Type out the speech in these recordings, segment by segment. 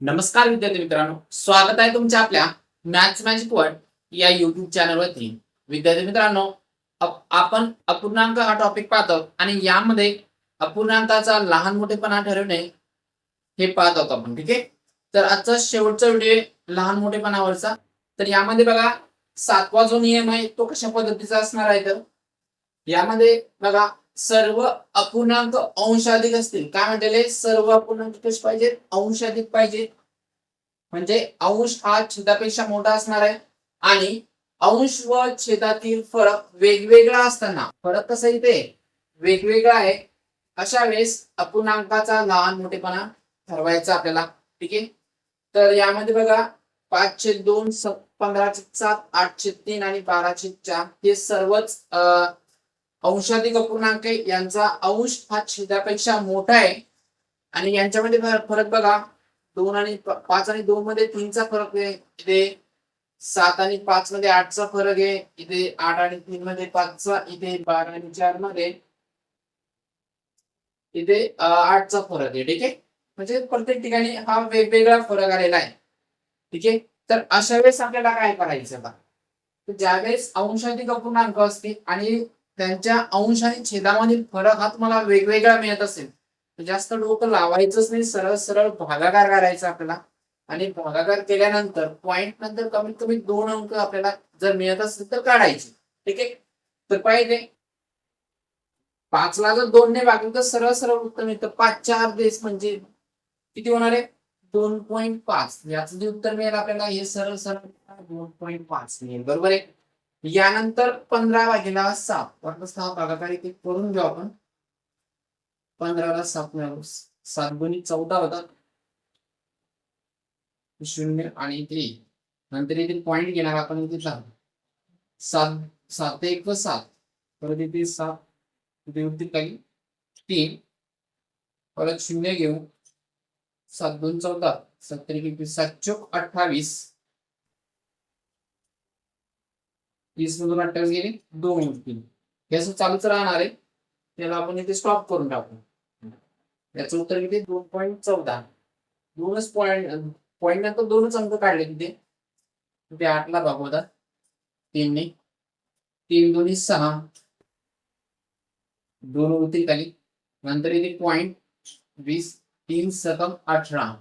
नमस्कार विद्यार्थी मित्रांनो स्वागत आहे तुमच्या आपल्या मॅथ्स मॅजिक वर्ड या युट्यूब चॅनलवरती विद्यार्थी मित्रांनो आपण अपूर्णांक हा टॉपिक पाहतो आणि यामध्ये अपूर्णांकाचा लहान मोठेपणा ठरवणे हे पाहत आहोत आपण ठीक आहे? तर आजचा शेवटचा व्हिडिओ लहान मोठेपणावरचा तर यामध्ये बघा सातवा जो नियम आहे तो कशा पद्धतीचा असणार आहे तर? यामध्ये बघा सर्व अपूर्णांक अंशाधिक असतील. काय म्हटलेले? सर्व अपूर्णांक कसे पाहिजेत? अंशाधिक पाहिजेत. म्हणजे अंश हा छेदापेक्षा मोठा असणार आहे. आणि अंश व छेदातील फरक वेगवेगळा असताना फरक कसा इथे? वेगवेगळा आहे. अशा वेळेस अपूर्णांकाचा लहान मोठेपणा ठरवायचा आपल्याला. ठीक आहे? तर यामध्ये बघा पाचशे दोन पंधराशे सात आठशे तीन आणि बाराशे चार हे सर्वच अं, अंशाधिक अपूर्णांक आहे यांचा अंश हा छेदापेक्षा मोठा आहे. आणि यांच्यामध्ये फरक बघा. दोन आणि पाच आणि दोन मध्ये तीनचा फरक आहे. इथे सात आणि पाच मध्ये आठचा फरक आहे. इथे आठ आणि तीन मध्ये पाचचा इथे बारा आणि चारमध्ये इथे आठचा फरक आहे. ठीक आहे? म्हणजे प्रत्येक ठिकाणी हा वेगवेगळा फरक आलेला आहे. ठीक आहे? तर अशा वेळेस आपल्याला काय करायचं बघा? ज्यावेळेस अंशाधिक अपूर्णांक असतील आणि त्यांच्या अंश आणि छेदामधील फरक हा तुम्हाला वेगवेगळा मिळत असेल. तर जास्त डोकं लावायचंच नाही सरळ सरळ भागाकार करायचा आपल्याला. आणि भागाकार केल्यानंतर पॉइंट नंतर कमीत कमी दोन अंक आपल्याला जर मिळत असतील तर काढायचे. ठीक आहे? तर पाहिजे. पाचला जर दोनने भागलं तर सरळ सरळ उत्तर मिळतं. पाच चार देश म्हणजे किती होणार आहे? दोन पॉईंट पाच. याचं जे उत्तर मिळेल आपल्याला हे सरळ सरळ दोन पॉईंट पाच मिळेल. बरोबर आहे? यानंतर पंधरा वाजेला सात वाटलं सहा भागाकार इथे करून घेऊ आपण. पंधराला सात मिळालो. सात गुणी चौदा होतात शून्य आणि इथे नंतर इथे पॉइंट घेणार आपण इथे दहा सात सात एक व सात. परत इथे सात इथे उरतील काही. तीन. परत शून्य घेऊ. सात दोन चौदा. सत्तर एकवीस सात चोक अठ्ठावीस. वीस मधून अठ्ठावीस गेले दोन तीन हे असं चालूच राहणार आहे. त्याला आपण इथे स्टॉप करून टाकू. याचं उत्तर किती? दोन पॉईंट चौदा. दोनच पॉईंट पॉईंट नंतर दोनच अंक काढले तिथे तिथे आठला भागवतात. तीनने तीन दोन्ही सहा. दोन होतील खाली नंतर येते पॉईंट वीस तीन सकम अठरा.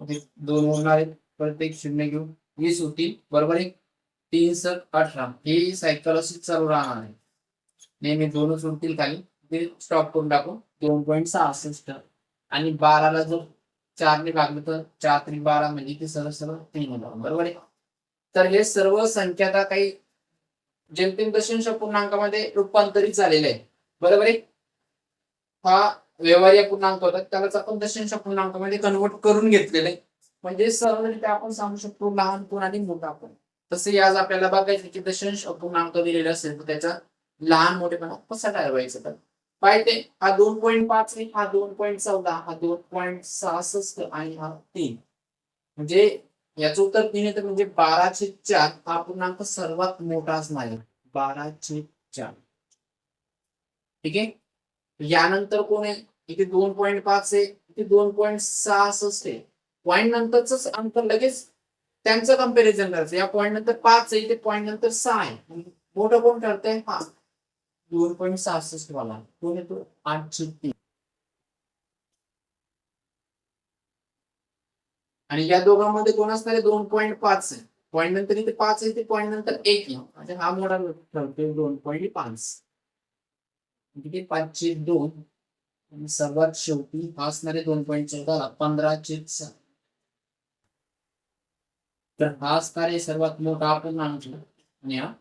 दोन होणार आहेत. प्रत्येक शून्य घेऊ. वीस होतील बरोबर एक तीन सक अठरा ही सायकल अशी चालू राहणार आहे. नेहमी दोनच उरतील खाली. ते स्टॉप करून टाकू. दोन पॉईंट सहासष्ट आणि बाराला जर चारने भागलं तर चार तरी बारा म्हणजे ते सरळ सरळ तीन होणार. बरोबर आहे? तर हे सर्व संख्या आता काही जेमतेम दशांश पूर्णांकामध्ये रूपांतरित झालेले आहे बरोबर आहे? हा व्यवहार्य पूर्णांक होता. त्यालाच आपण दशांश पूर्णांकामध्ये कन्वर्ट करून घेतलेले. आहे. म्हणजे सरळरित्या आपण सांगू शकतो लहान कोण आणि मोठा कोण. तसे आज आपल्याला बघायचं की दशांश अपूर्णांक दिलेला असेल तर त्याचा लहान मोठेपणा कसा ठरवायचा तर. पाहिजे हा दोन पॉईंट पाच आहे हा दोन पॉईंट चौदा हा दोन पॉईंट सहासष्ट आणि हा तीन. म्हणजे याचं उत्तर तीन येतं म्हणजे बाराशे चार हा पूर्णांक सर्वात मोठा असणार आहे बाराशे चार. ठीक आहे? यानंतर कोण आहे? इथे दोन पॉईंट पाच आहे इथे दोन पॉईंट सहासष्ट आहे. पॉईंट नंतरच अंतर लगेच त्यांचं कंपॅरिझन करायचं. या पॉईंट नंतर पाच आहे ते पॉईंट नंतर सहा आहे. म्हणजे मोठं कोण ठरतंय? हा. दोन पॉईंट सहासष्ट वाला कोण येतो आठशे तीन. आणि या दोघांमध्ये कोण असणार आहे? दोन पॉईंट पाच आहे. पॉईंट नंतर इथे पाच आहे ते पॉईंट नंतर एक आहे. म्हणजे हा मोठा ठरतोय. दोन पॉईंट पाच. म्हणजे किती पाचशे दोन. आणि सर्वात शेवटी हा असणार आहे दोन पॉईंट चौदा पंधराशे सहा तर हा असणार आहे सर्वात मोठा आपण आणि हा?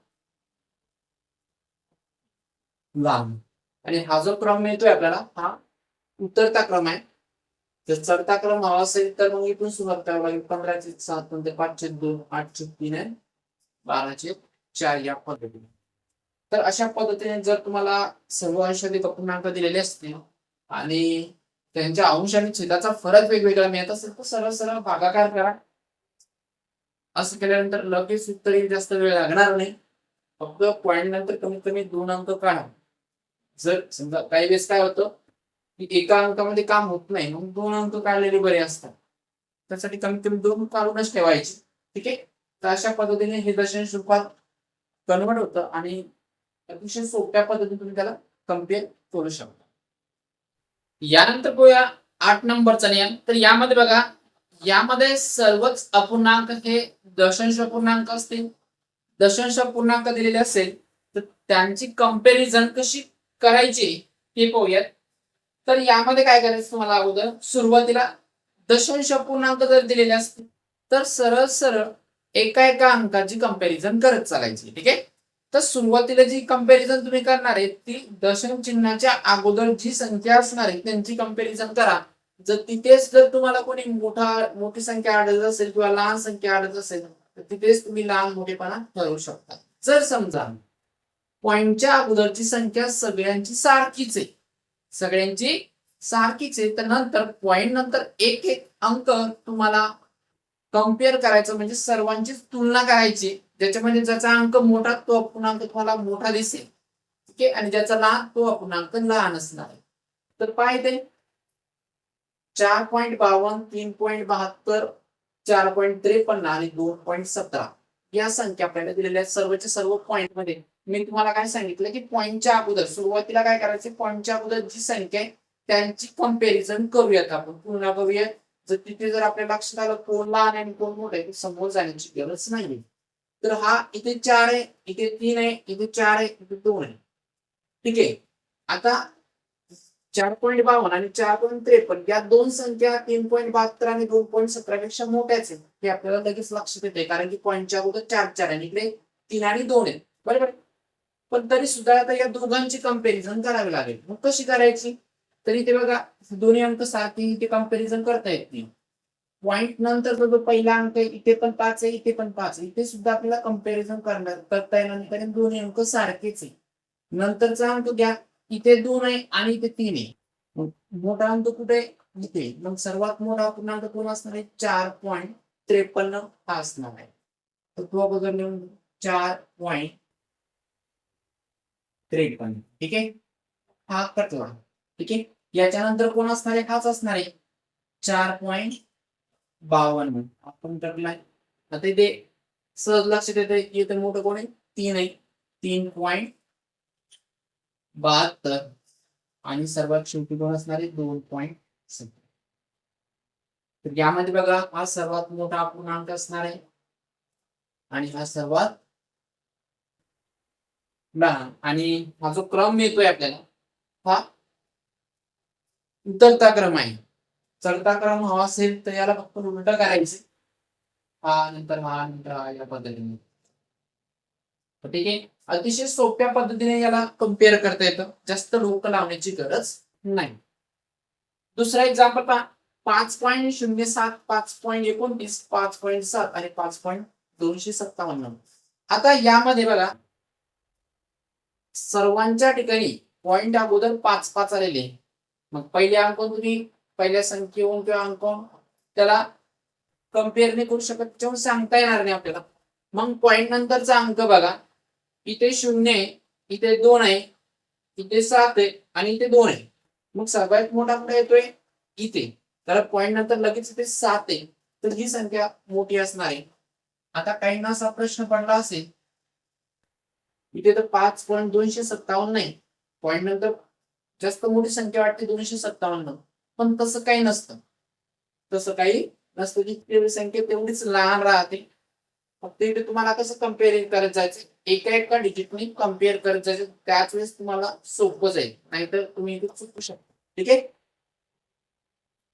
लहान आणि हा जो क्रम मिळतोय आपल्याला हा उतरता क्रम आहे. जर चढता क्रम हवा असेल तर मग इथून सुरुवात करावं लागेल. पंधराचे सात नंतर पाचशे दोन आठशे तीन आहे. बाराचे चार या पद्धतीने. तर अशा पद्धतीने जर तुम्हाला सर्व अंशाधिक अपूर्णांक दिलेले असतील आणि त्यांच्या अंश आणि छेदाचा फरक वेगवेगळा मिळत असेल तर सरळ सरळ भागाकार करा. असं केल्यानंतर लगेच तरी जास्त वेळ लागणार नाही. फक्त पॉईंट नंतर कमीत कमी दोन अंक काढा. जर समजा काही वेळेस काय होतं की एका अंकामध्ये काम होत नाही मग दोन अंक काढलेले बरे असतात. त्यासाठी कमीत कमी दोन काढूनच ठेवायचे. ठीक आहे? तर अशा पद्धतीने हे दशांश रूपात कन्वर्ट होतं आणि अतिशय सोप्या पद्धतीने तुम्ही त्याला कंपेअर करू शकता. यानंतर बघूया आठ नंबरचा नियम. तर यामध्ये बघा यामध्ये सर्वच अपूर्णांक हे दशांश पूर्णांक असतील. दशांश पूर्णांक दिलेले असेल तर त्यांची कंपॅरिझन कशी करायची हे पाहूयात. तर यामध्ये काय करायचं तुम्हाला अगोदर? सुरुवातीला दशांश पूर्णांक जर दिलेले असतील तर सरळ सरळ एका एका अंकाची कंपॅरिझन करत चालायची ठीक आहे? तर सुरुवातीला जी कंपॅरिझन तुम्ही करणार आहे ती दशम चिन्हाच्या अगोदर जी संख्या असणार आहे त्यांची कंपॅरिझन करा. जर तिथेच जर तुम्हाला कोणी मोठा मोठी संख्या आढळत असेल किंवा लहान संख्या आढळत असेल तर तिथेच तुम्ही लहान मोठेपणा ठरवू शकता. जर समजा पॉइंटच्या अगोदरची संख्या सगळ्यांची सारखीच आहे. सगळ्यांची सारखीच आहे तर नंतर पॉइंट नंतर एक एक अंक तुम्हाला कंपेअर करायचं म्हणजे सर्वांची तुलना करायची ज्याच्यामध्ये ज्याचा अंक मोठा तो अपूर्णांक तुम्हाला मोठा दिसेल. ठीक आहे? आणि ज्याचा लहान तो अपूर्णांक लहान असणार आहे. तर पाहिजे चार पॉईंट बावन्न तीन पॉईंट बहात्तर चार पॉईंट त्रेपन्न आणि दोन पॉईंट सतरा या संख्या आपल्याला दिलेल्या सर्वच्या सर्व पॉईंटमध्ये मी तुम्हाला काय सांगितलं की पॉईंटच्या अगोदर सुरुवातीला काय करायचं पॉईंटच्या अगोदर जी संख्या आहे त्यांची कंपॅरिझन करूयात आपण. पुन्हा करूयात जर तिथे जर आपल्या लक्षात आलं कोण लहान आणि कोण मोठं आहे समोर जाण्याची गरज नाही तर हा इथे चार आहे इथे तीन आहे इथे चार आहे इथे दोन आहे. ठीक आहे? आता चार पॉईंट बावन्न आणि चार पॉईंट त्रेपन्न या दोन संख्या तीन पॉईंट बहात्तर आणि दोन पॉईंट सतरा पेक्षा मोठ्याच आहेत. हे आपल्याला लगेच लक्षात येते कारण की पॉईंटच्या अगोदर चार चार आहे आणि इकडे तीन आणि दोन आहेत. बरोबर? पण तरी सुद्धा आता या दोघांची कंपॅरिझन करावी लागेल. मग कशी करायची? तरी ते बघा दोन्ही अंक सारखे इथे कंपॅरिझन करता येत नाही. पॉईंट नंतर जो पहिला अंक आहे इथे पण पाच आहे इथे पण पाच आहे. इथे सुद्धा आपल्याला कंपॅरिझन करणार करता येणार नाही कारण दोन्ही अंक सारखेच आहे नंतरचा अंक घ्या. इथे दोन आहे आणि इथे तीन आहे. मग मोठा अंक कुठे? इथे. मग सर्वात मोठा पूर्णांक कोण असणार आहे? चार पॉईंट त्रेपन्न हा असणार आहे. तर तो अगोदर लिहून चार पॉईंट त्रेपन्न. ठीक आहे? हा कटला ठीक आहे? याच्यानंतर कोण असणार आहे? हाच असणार आहे. चार पॉईंट बावन्न. आपण कटलाय आता इथे सहज लक्षात येते इथे मोठं कोण आहे? तीन आहे. तीन पॉईंट बहात्तर. आणि सर्वात शेवटी कोण असणार आहे दोन पॉईंट सत्तर. तर यामध्ये बघा हा सर्वात मोठा पूर्णांक असणार आहे. आणि हा सर्वात लहान. आणि हा जो क्रम मिळतोय आपल्याला हा उतरता क्रम आहे. चढता क्रम हवा असेल तर याला फक्त उलट करायचं. हा नंतर हा नंतर हा या पद्धतीने. ठीक आहे. अतिशय सोप्या पद्धतीने याला कंपेअर करता येतं. जास्त डोकं लावण्याची गरज नाही. दुसरा एक्झाम्पल पहा. पाच पॉईंट शून्य सात पाच पॉईंट एकोणतीस पाच पॉईंट सात आणि पाच पॉईंट दोनशे सत्तावन्न. आता यामध्ये बघा. सर्वांच्या ठिकाणी पॉईंट अगोदर पाच पाच आलेले. आहे. मग पहिले अंक तुम्ही पहिल्या संख्येहून किंवा अंक त्याला कंपेअर नाही करू शकत. त्याच्यावर सांगता येणार नाही आपल्याला. मग पॉईंट नंतरचा अंक बघा. इथे शून्य आहे इथे दोन आहे इथे सात आहे आणि इथे दोन आहे. मग सर्वात मोठा कुठे येतोय? इथे. तर पॉईंट नंतर लगेच इथे सात आहे. तर ही संख्या मोठी असणार आहे. आता काहींना असा प्रश्न पडला असेल. इथे तर पाच पॉईंट दोनशे सत्तावन्न नाही. पॉईंट नंतर जास्त मोठी संख्या वाटते दोनशे सत्तावन्न. पण तसं काही नसतं. तसं काही नसतं. की संख्या तेवढीच लहान राहते. फक्त इथे तुम्हाला कसं कम्पेअरिंग करत जायचं? एका एका डिजिटनी कंपेअर करत जायचं. त्याच वेळेस तुम्हाला सोपं जाईल. नाहीतर तुम्ही इथे चुकू शकता. ठीक आहे?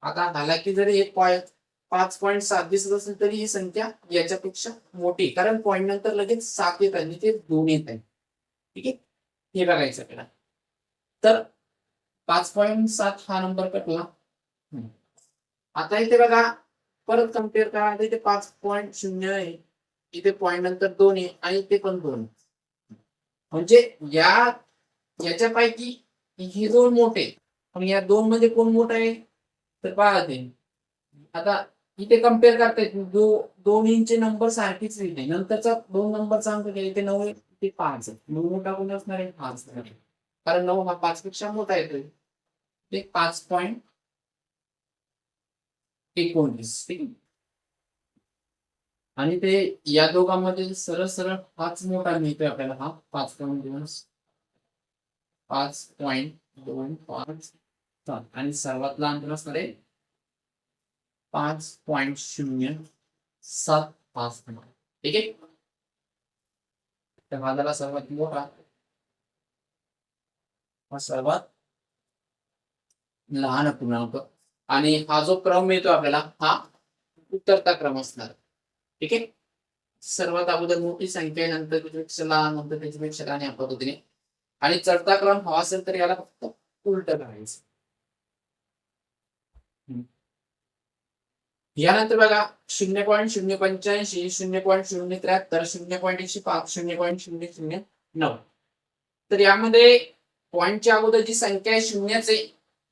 आता झाला की जरी एक पॉईंट पाच पॉईंट सात दिसत असेल तरी ही संख्या याच्यापेक्षा मोठी कारण पॉईंट नंतर लगेच सात येत आहे ते दोन येत आहे. ठीक आहे? हे बघायचं आपल्याला तर पाच पॉईंट सात हा नंबर कटला आता इथे बघा. परत कंपेअर करा. आता इथे पाच पॉईंट शून्य आहे. इथे पॉईंट नंतर दोन आहे आणि इथे पण दोन म्हणजे या याच्यापैकी ही दोन मोठे पण या दोन मध्ये कोण मोठा आहे? तर पहा ते आता इथे कंपेअर करता येत दो दोन्हींचे नंबर सारखेच इथे नंतरचा दोन नंबरचा अंक घ्या इथे नऊ आहे ते पाच नऊ मोठा कोण असणार आहे? पाच कारण नऊ हा पाच पेक्षा मोठा येतोय. ते पाच पॉईंट एकोणीस. ठीक आहे? आणि ते या दोघांमध्ये सरळ सरळ हाच मोठा मिळतोय आपल्याला हा. पाच पॉईंट दोन पाच पॉईंट दोन पाच सात. आणि सर्वात लहान अंतर असणार आहे पाच पॉईंट शून्य सात पाच ठीक आहे? तर हा झाला सर्वात मोठा. हा सर्वात लहान पूर्णांक. आणि हा जो क्रम मिळतो आपल्याला हा उत्तरता क्रम असणार. ठीक आहे? सर्वात अगोदर मोठी संख्या आहे, नंतर त्याच्यापेक्षा नंतर त्याच्यापेक्षा लहान या पद्धतीने. आणि चढता क्रम हवा असेल तर याला फक्त उलट करायचं. यानंतर बघा शून्य पॉईंट शून्य पंच्याऐंशी शून्य पॉईंट शून्य त्र्याहत्तर शून्य पॉईंट एकशे पाच शून्य पॉईंट शून्य शून्य नऊ. तर यामध्ये पॉईंटच्या अगोदर जी संख्या आहे शून्याचे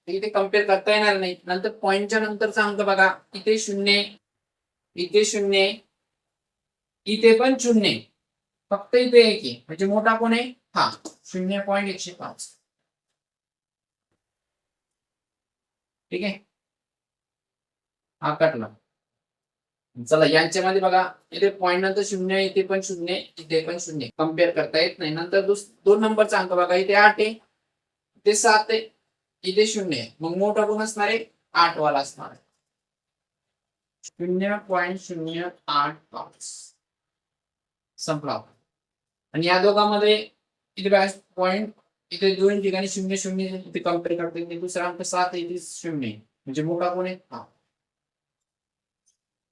इथे कंपेअर करता येणार नाही. नंतर पॉईंटच्या नंतरचा अंक बघा. इथे शून्य इथे शून्य इथे पण शून्य फक्त इथे एक आहे. म्हणजे मोठा कोण आहे? हा. शून्य पॉईंट एकशे पाच. ठीक आहे? हा कटला चला यांच्यामध्ये बघा. इथे पॉईंट नंतर शून्य इथे पण शून्य इथे पण शून्य कंपेअर करता येत नाही. नंतर दोन नंबरचा अंक बघा. इथे आठ आहे. इथे सात आहे. इथे शून्य आहे. मग मोठा कोण असणार आहे? आठ वाला असणार आहे. शून्य पॉईंट शून्य आठ पाच. संपला आणि या दोघांमध्ये इथे पॉईंट इथे दोन ठिकाणी शून्य शून्य इथे कंपेअर करतो दुसरा अंक सात इथे शून्य म्हणजे मोठा कोण आहे? हा.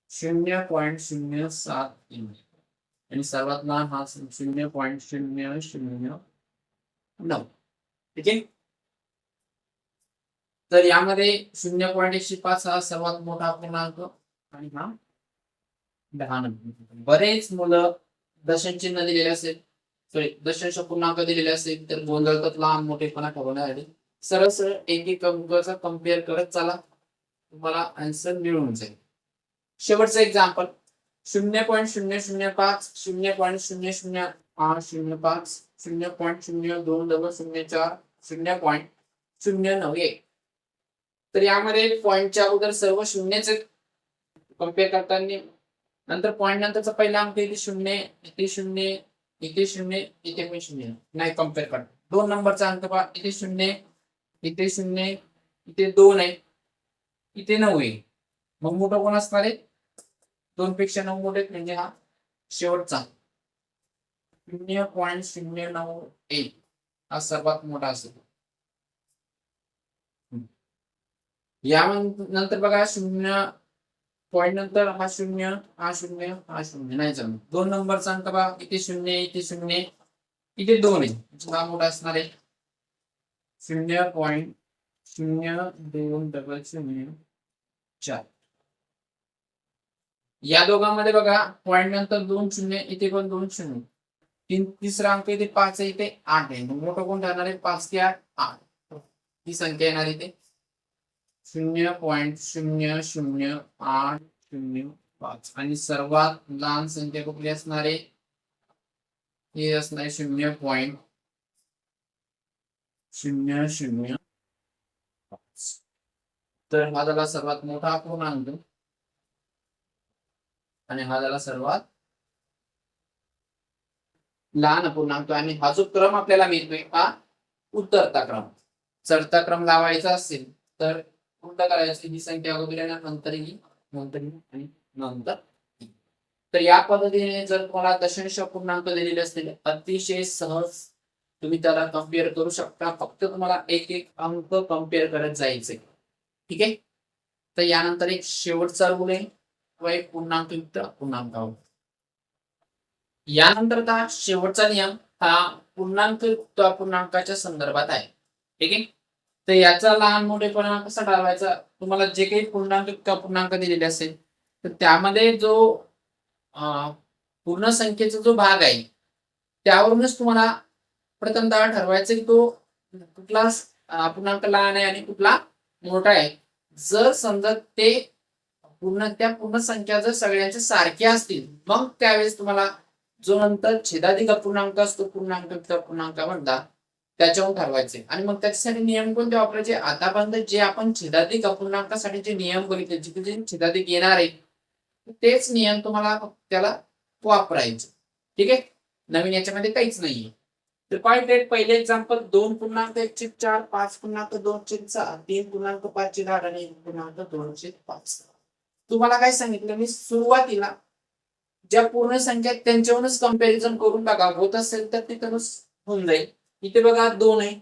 शून्य पॉईंट शून्य सात तीन. आणि सर्वात लहान हा शून्य पॉईंट शून्य शून्य नऊ. ठीक आहे? तर यामध्ये शून्य पॉईंट एकशे पाच हा सर्वात मोठा पूर्णांक आणि हा दहा नंबर बरेच मुलं दशांश चिन्ह दिलेले असेल सॉरी दशांश पूर्णांक दिलेले असेल तर गोंधळतात लहान मोठेपणा ठरवण्यासाठी सरळ सरळ एक एक अंकाचा कंपेअर करत चला. तुम्हाला आन्सर मिळून जाईल. शेवटचं एक्झाम्पल शून्य पॉईंट शून्य शून्य पाच शून्य पॉईंट शून्य शून्य आठ शून्य पाच शून्य पॉईंट शून्य दोन डबल शून्य चार शून्य पॉईंट शून्य नऊ एक. तर यामध्ये पॉईंटच्या अगोदर सर्व शून्यच कंपेअर करताना नंतर पॉईंट नंतरचा पहिला अंक इथे शून्य इथे शून्य इथे शून्य इथे पण शून्य. नाही कंपेअर कर दोन नंबरचा अंक पहा. इथे शून्य इथे शून्य इथे दोन आहे. इथे नऊ आहे. मग मोठं कोण असणार आहे? दोन पेक्षा नऊ मोठे म्हणजे हा शेवटचा. शून्य पॉईंट शून्य नऊ एक हा सर्वात मोठा असेल. या नंतर बघा शून्य पॉईंट नंतर हा शून्य हा शून्य हा शून्य. नाही जमत. दोन नंबरचा अंक बघा इथे शून्य इथे शून्य इथे दोन आहे. म्हणजे हा मोठा असणार आहे. शून्य पॉईंट शून्य दोन डबल शून्य चार. या दोघांमध्ये बघा पॉईंट नंतर दोन शून्य इथे पण दोन शून्य. तीन तिसरा अंक इथे पाच आहे इथे आठ आहे. मोठं कोण ठरणार आहे? पाच ते आठ आठ. ही संख्या येणार इथे. शून्य पॉईंट शून्य शून्य आठ शून्य पाच. आणि सर्वात लहान संख्या कुठली असणार? आहे असणार शून्य पॉईंट शून्य शून्य पाच. तर हा झाला सर्वात मोठा अपूर्णांक आणि हा झाला सर्वात लहान अपूर्णांक आणि हा जो क्रम आपल्याला मिळतोय हा उत्तरता क्रम. चढता क्रम लावायचा असेल तर कोणता करायची ही संख्या अगोदर नंतर ही नंतर ही आणि नंतर तर या पद्धतीने जर तुम्हाला दशांश पूर्णांक दिलेले असतील अतिशय सहज तुम्ही त्याला कंपेअर करू शकता. फक्त तुम्हाला एक एक अंक कंपेअर करत जायचे. ठीक आहे? तर यानंतर एक शेवटचा रूल आहे. व एक पूर्णांकयुक्त पूर्णांकावर. यानंतरचा शेवटचा नियम हा पूर्णांकयुक्त पूर्णांकाच्या संदर्भात आहे. ठीक आहे? तर याचा लहान मोठेपणा कसा ठरवायचा तुम्हाला जे काही पूर्णांक पूर्णांक दिलेले असेल तर त्यामध्ये जो पूर्ण संख्येचा जो भाग आहे त्यावरूनच तुम्हाला प्रथमतः ठरवायचं की तो कुठला पूर्णांक लहान आहे आणि कुठला मोठा आहे. जर समजा ते पूर्ण त्या पूर्ण संख्या जर सगळ्यांच्या सारख्या असतील मग त्यावेळेस तुम्हाला जो नंतर छेदाधिक अपूर्णांक असतो पूर्णांक पूर्णांक म्हणतात त्याच्यावरून ठरवायचे. आणि मग त्याच्यासाठी नियम कोणते वापरायचे? आतापर्यंत जे आपण छेदाधिक अपूर्णांकासाठी जे नियम बघितले जे जे छेदाधिक येणार आहे तेच नियम तुम्हाला त्याला वापरायचे. ठीक आहे? नवीन याच्यामध्ये काहीच नाहीये. तर पॉईंट डेट पहिले एक्झाम्पल दोन पूर्णांक एकशे चार पाच पूर्णांक दोनशे सहा तीन पूर्णांक पाचशे दहा आणि एक पूर्णांक दोनशे पाच तुम्हाला काय सांगितलं? मी सुरुवातीला ज्या पूर्ण संख्या त्यांच्यावरूनच कंपॅरिझन करून टाका होत असेल तर तिथूनच होऊन जाईल. इथे बघा दोन आहे.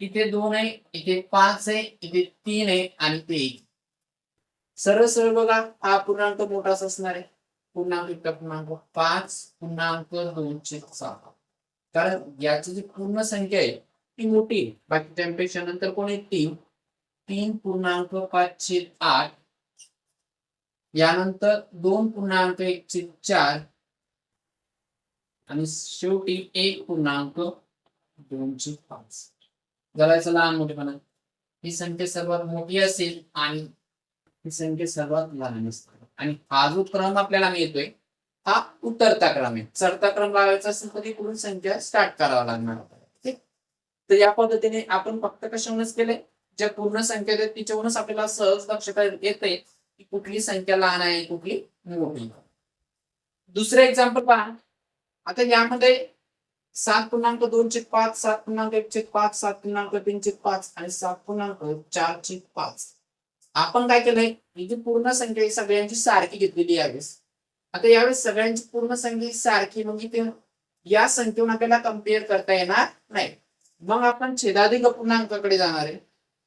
इथे दोन आहे इथे पाच आहे इथे तीन आहे आणि ते एक. सरळ सरळ बघा हा पूर्णांक मोठाच असणार आहे. पूर्णांक इतका पूर्णांक पाच पूर्णांक दोनशे सहा कारण याची जी पूर्ण संख्या आहे ती मोठी आहे. बाकी त्यापेक्षा नंतर कोण आहे? तीन. तीन पूर्णांक पाचशे आठ. यानंतर दोन पूर्णांक एकशे चार. आणि शेवटी एक पूर्णांक दोनशे पाच. जरायचं लहान मोठेपणा. ही संख्या सर्वात मोठी असेल आणि ही संख्या सर्वात लहान असते. आणि हा जो क्रम आपल्याला मिळतोय हा उतरता क्रम आहे. चढता क्रम लावायचा असेल तर इकडून संख्या स्टार्ट करावा लागणार. ठीक? तर या पद्धतीने आपण फक्त कशावरूनच केले ज्या पूर्ण संख्या आहेत तिच्यावरूनच आपल्याला सहज लक्षात येते की कुठली संख्या लहान आहे कुठली मोठी. दुसरं एक्झाम्पल पहा. आता यामध्ये सात पूर्णांक दोनशे पाच सात पूर्णांक एकशे पाच सात पूर्णांक तीनशे पाच आणि सात पूर्णांक चारशे पाच. आपण काय केलंय? ही जी पूर्ण संख्या ही सगळ्यांची सारखी घेतलेली यावेळेस. आता यावेळेस सगळ्यांची पूर्ण संख्या ही सारखी मग ते या संख्येवर आपल्याला कंपेअर करता येणार नाही. मग आपण छेदाधिक पूर्णांकाकडे जाणार आहे.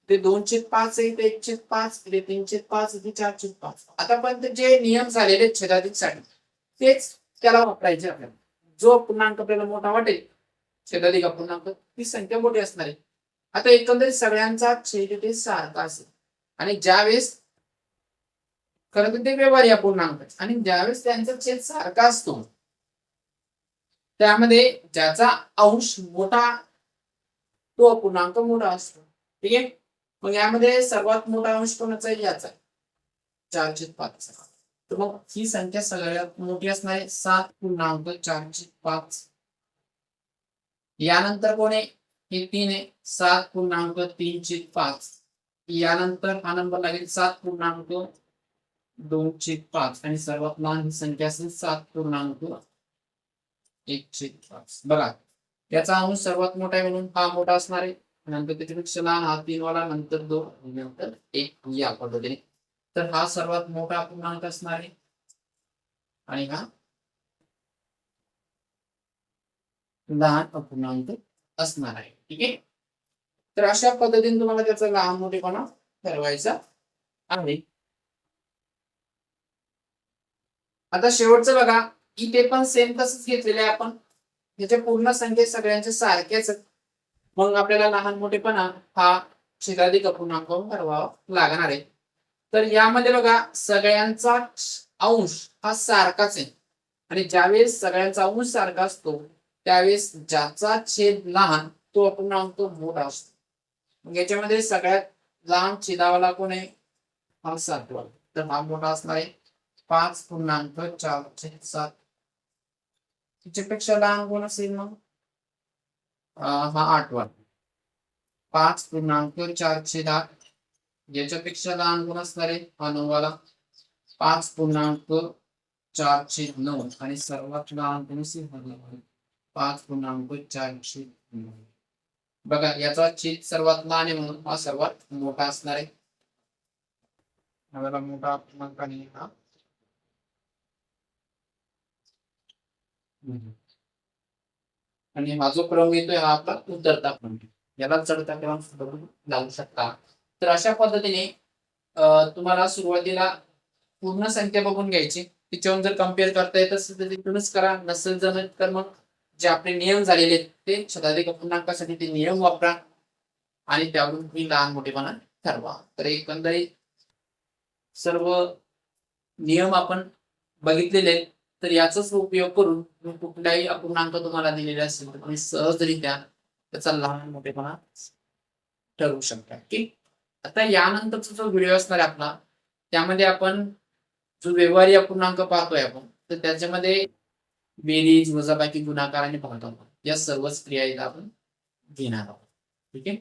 ते दोनशे पाच आहे ते एकशे पाच ते तीनशे पाच ते चार चित पाच. आतापर्यंत जे नियम झालेले छेदाधिकसाठी तेच त्याला वापरायचे आपल्याला. जो पूर्णांक आपल्याला मोठा वाटेल छेदाधिक अपूर्णांक ती संख्या मोठी असणार. आहे आता एकंदरीत सगळ्यांचा छेद सारखा असेल आणि ज्यावेळेस खरं तर ते व्यवहारी अपूर्णांक आणि ज्यावेळेस त्यांचा छेद सारखा असतो त्यामध्ये ज्याचा अंश मोठा तो अपूर्णांक मोठा असतो. ठीक आहे? मग यामध्ये सर्वात मोठा अंश कोणाचा याचा चारशे पाच. तर मग ही संख्या सगळ्यात मोठी असणार आहे सात पूर्णांक चारशे पाच. यानंतर कोण आहे? हे तीन आहे. सात पूर्णांक तीनशे पाच. यानंतर हा नंबर लागेल सात पूर्णांक दोनशे पाच. आणि सर्वात लहान ही संख्या असेल सात पूर्णांक एकशे पाच. बघा याचा अंश सर्वात मोठा आहे म्हणून हा मोठा असणार आहे. नंतर त्याच्यापेक्षा लहान हा तीन वाला नंतर दोन नंतर एक. या पद्धतीने. तर हा सर्वात मोठा पूर्णांक असणार आहे. आणि हा लहान अपूर्णांक असणार आहे. ठीक आहे? तर अशा पद्धतीने तुम्हाला त्याचा लहान मोठेपणा ठरवायचा आहे. आता शेवटचं बघा. इथे पण सेम तसंच घेतलेलं आहे आपण. याच्या पूर्ण संख्या सगळ्यांच्या सारख्याच मग आपल्याला लहान मोठेपणा हा छेदाधिक अपूर्णांक ठरवावा लागणार आहे. तर यामध्ये बघा सगळ्यांचा अंश हा सारखाच आहे. आणि ज्यावेळेस सगळ्यांचा अंश सारखा असतो त्यावेळेस ज्याचा छेद लहान तो अपूर्णांक मोठा असतो. मग याच्यामध्ये सगळ्यात लहान छेदावाला कोण आहे? हा सातवा. तर हा मोठा असणार आहे. पाच पूर्णांक चार छेद सात. तिच्यापेक्षा लहान कोण असेल मग? अं, हा आठवा. पाच पूर्णांक चार छेद आठ. याच्यापेक्षा लहान कोण असणार आहे हा नऊवाला पाच पूर्णांक चारशे नऊ आणि सर्वात लहान कोण पाच पूर्णांक चारशे नऊ. बघा याचा छेद सर्वात लहान आहे म्हणून हा सर्वात मोठा असणार आहे. मोठा पूर्णांक आणि हा. आणि हा जो क्रम येतोय हा आपला उतरता क्रम याला चढता क्रम लावू शकता. तर अशा पद्धतीने तुम्हाला सुरुवातीला पूर्ण संख्या बघून घ्यायची. तिच्यावरून जर कंपेअर करता येत असेल तर तिथूनच करा. नसेल जर तर मग जे आपले नियम झालेले आहेत ते शताधिक पूर्णांकासाठी ते नियम वापरा आणि त्यावरून तुम्ही लहान मोठेपणा ठरवा. तर एकंदरीत सर्व नियम आपण बघितलेले आहेत. तर याचाच उपयोग करून तुम्ही कुठलाही अपूर्णांक तुम्हाला दिलेला असेल तर तुम्ही सहजरित्या त्याचा लहान मोठेपणा ठरवू शकता. ठीक आता यानंतरचा जो व्हिडिओ असणार आहे आपला त्यामध्ये आपण जो व्यवहारी अपूर्णांक पाहतोय आपण तर त्याच्यामध्ये बेरीज वजाबाकी गुणाकार आणि भागाकार या सर्वच क्रिया आपण घेणार आहोत. ठीक आहे?